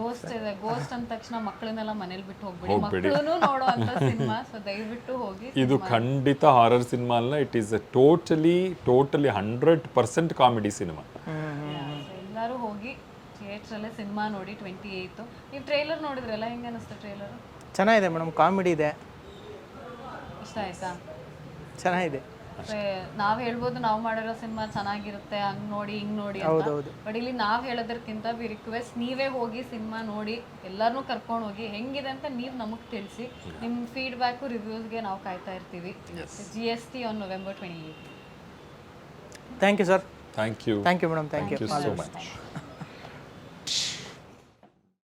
Speaker 3: ಗೋಸ್ಟ್ ಇದೆ. ಗೋಸ್ಟ್ ಅಂದ ತಕ್ಷಣ ಮಕ್ಕಳನ್ನೆಲ್ಲ ಮನೇಲಿ ಬಿಟ್ಟು ಹೋಗ್ಬೇಡಿ.
Speaker 4: ಹೋಗ್ಬೇಡಿ.
Speaker 3: ಮಕ್ಕಳು ನೋಡೋ ಅಂತ ಸಿನಿಮಾ ಸೊ ದಯವಿಟ್ಟು ಹೋಗಿ
Speaker 4: ಇದು ಖಂಡಿತ ಹಾರರ್ ಸಿನಿಮಾ ಅಲ್ಲ it is a totally totally hundred percent comedy cinema
Speaker 3: ಎಲ್ಲರೂ ಹೋಗಿ ಥಿಯೇಟ್ರಲ್ಲೇ ಸಿನಿಮಾ ನೋಡಿ ಟ್ವೆಂಟಿ ಏಯ್ತು ನೀವು ಟ್ರೈಲರ್ ನೋಡಿದ್ರಲ್ಲ ಹೆಂಗ ಅನಿಸ್ತು ಟ್ರೈಲರ್
Speaker 2: ಚೆನ್ನಾಗಿದೆ ಮೇಡಮ್ ಕಾಮಿಡಿ ಇದೆ.
Speaker 3: ಇಷ್ಟ ಆಯ್ತಾ?
Speaker 2: ಚೆನ್ನಾಗಿದೆ.
Speaker 3: ನಾವು ಹೇಳ್ಬೋದು ನಾವ್ ಮಾಡಿರೋ ಸಿನಿಮಾ ಚೆನ್ನಾಗಿರುತ್ತೆ ಹಂಗ್ ನೋಡಿ ಹಿಂಗ್ ನೋಡಿ ಅಂತ. ಬಟ್ ಇಲ್ಲಿ ನಾವ್ ಹೇಳೋದಕ್ಕಿಂತ ವಿ ರಿಕ್ವೆಸ್ಟ್ ನೀವೇ ಹೋಗಿ ಸಿನಿಮಾ ನೋಡಿ ಎಲ್ಲರನ್ನೂ ಕರ್ಕೊಂಡು ಹೋಗಿ ಹೆಂಗಿದೆ ಅಂತ ನೀವ್ ನಮಗ್ ತಿಳಿಸಿ. ನಿಮ್ ಫೀಡ್ಬ್ಯಾಕು ರಿವ್ಯೂಸ್ಗೆ ನಾವು ಕಾಯ್ತಾ ಇರ್ತೀವಿ. G S T on November twenty eight
Speaker 2: thank you sir
Speaker 4: thank you
Speaker 2: thank you madam
Speaker 4: thank you so much